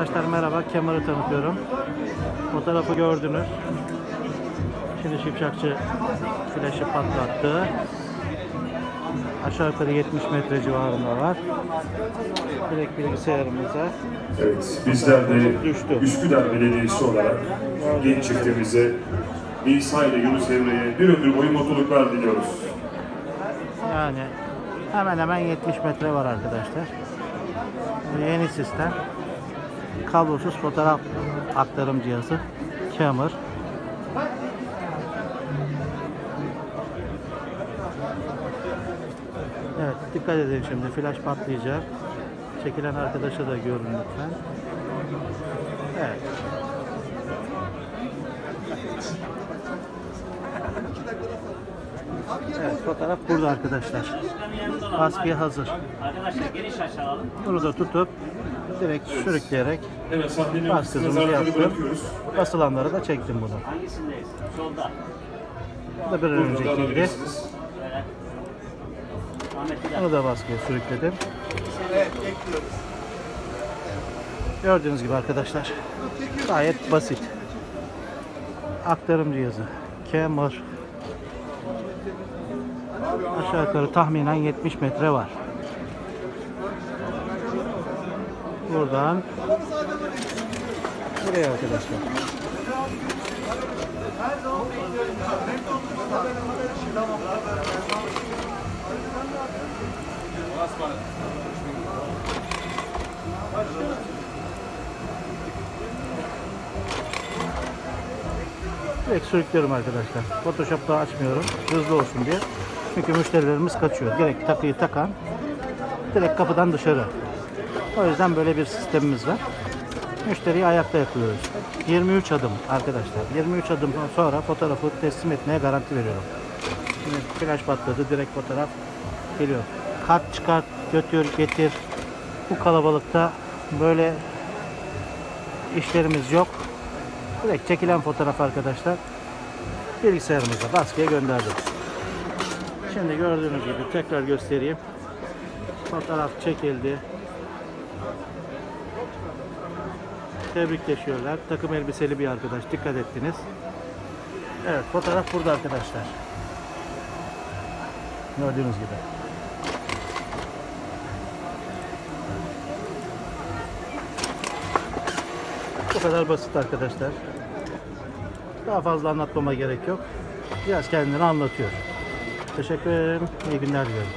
Arkadaşlar merhaba. Kemal'i tanıtıyorum. Fotoğrafı gördünüz. Şimdi Şipşakçı flaşı patlattı. Aşağı yukarı 70 metre civarında var. Direkt bilgisayarımıza. Evet, bizler de Düştü. Üsküdar Belediyesi olarak genç çiftimize İsa ile Yunus Emre'ye bir ömür boyu mutluluklar diliyoruz. Yani hemen hemen 70 metre var arkadaşlar. Yeni sistem. Kablosuz fotoğraf aktarım cihazı. Camera. Evet dikkat edin şimdi flash patlayacak. Çekilen arkadaşa da görün lütfen. Evet. Evet fotoğraf burada arkadaşlar. Baskıya hazır. Bunu da tutup direkt sürükleyerek Evet, baskısını arkasına zarfları yaptım. Basılanlara da çektim bunu. Hangisindeyiz? Solda. Bu da bir Burada da öncekiydi. Onu da baskıya sürükledim. Gördüğünüz gibi arkadaşlar gayet basit. Aktarım cihazı. Camera. Aşağı yukarı tahminen 70 metre var. Buradan buraya arkadaşlar. Direkt sürüklüyorum arkadaşlar. Photoshop'ta açmıyorum. Hızlı olsun diye. Çünkü müşterilerimiz kaçıyor. Direkt takıyı takan direkt kapıdan dışarı. O yüzden böyle bir sistemimiz var. Müşteriyi ayakta yapıyoruz. 23 adım arkadaşlar. 23 adım sonra fotoğrafı teslim etmeye garanti veriyorum. Şimdi flash patladı. Direkt fotoğraf geliyor. Kart çıkart, götür, getir. Bu kalabalıkta böyle işlerimiz yok. Direkt çekilen fotoğraf arkadaşlar bilgisayarımıza baskıya gönderdim. Şimdi gördüğünüz gibi tekrar göstereyim. Fotoğraf çekildi. Tebrikleşiyorlar. Takım elbiseli bir arkadaş. Dikkat ettiniz. Evet fotoğraf burada arkadaşlar. Gördüğünüz gibi. Bu kadar basit arkadaşlar. Daha fazla anlatmama gerek yok. Biraz kendini anlatıyor. Teşekkür ederim. İyi günler diliyorum.